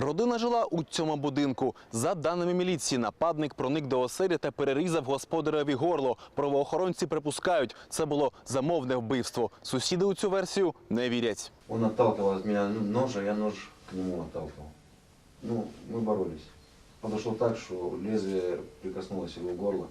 Родина жила у цьому будинку. За даними міліції, нападник проник до оселі та перерізав господареві горло. Правоохоронці припускають, це було замовне вбивство. Сусіди у цю версію не вірять. Он отталкивал от меня нож, а я нож к нему отталкивал. Ну, мы боролись. Подошел так, что лезвие прикоснулось его горло.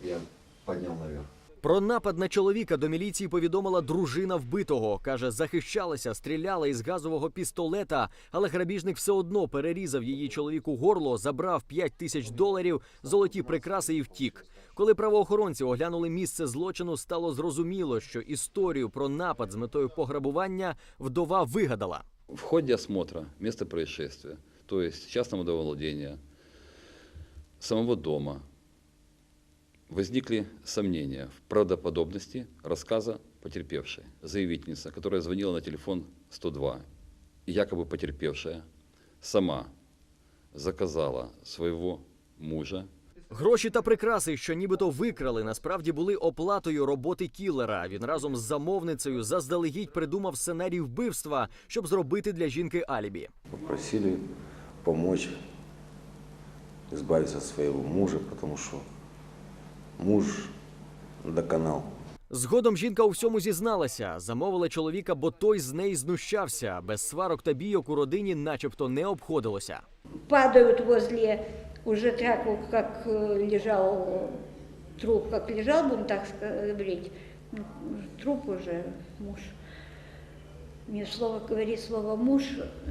Я поднял наверх. Про напад на чоловіка до міліції повідомила дружина вбитого. Каже, захищалася, стріляла із газового пістолета, але грабіжник все одно перерізав її чоловіку горло, забрав 5 тисяч доларів, золоті прикраси і втік. Коли правоохоронці оглянули місце злочину, стало зрозуміло, що історію про напад з метою пограбування вдова вигадала. В ходе осмотра места происшествия, то есть частного домовладения, самого дома, возникли сомнения в правдоподобности рассказа потерпевшей. Заявительница, которая звонила на телефон 102, и якобы потерпевшая сама заказала своего мужа Гроші та прикраси, що нібито викрали, насправді були оплатою роботи кілера. Він разом з замовницею заздалегідь придумав сценарій вбивства, щоб зробити для жінки алібі. Попросили помочь избавиться от своего мужа, потому что муж доконал. Згодом жінка у всьому зізналася, замовила чоловіка, бо той з неї знущався. Без сварок та бійок у родині, начебто, не обходилося. Падають возле уже так, як лежав труп, як лежав, будемо так ска- ну, труп уже муж Мне слово говорит слово муж,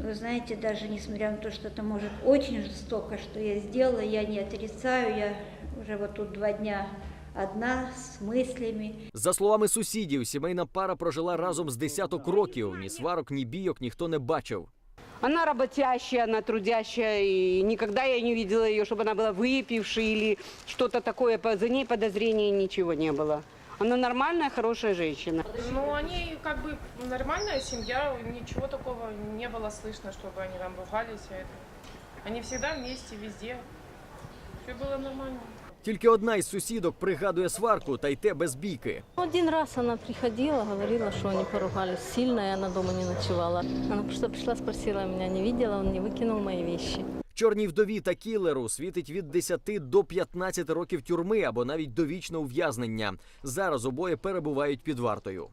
вы знаете, даже несмотря на то, что это может очень жестоко, что я сделала, я не отрицаю, я уже вот тут два дня одна с мыслями. За словами сусідів, сімейна пара прожила разом з десяток років. Ні сварок, ні бійок ніхто не бачив. Она работящая, она трудящая, и никогда я не видела ее, чтобы она была выпившей или что-то такое. По- За ней подозрений ничего не было. Она нормальная, хорошая женщина. Ну, они как бы нормальная семья, ничего такого не было слышно, чтобы они там ругались. а это. Они всегда вместе, везде. Все было нормально. Тільки одна із сусідок пригадує сварку, та й те без бійки. Один раз она приходила, говорила, что они поругались сильно, и она дома не ночевала. Она просто пришла, спросила меня, не видела, он не выкинул мои вещи. Чорній вдові та кілеру світить від 10 до 15 років тюрми або навіть довічне ув'язнення. Зараз обоє перебувають під вартою.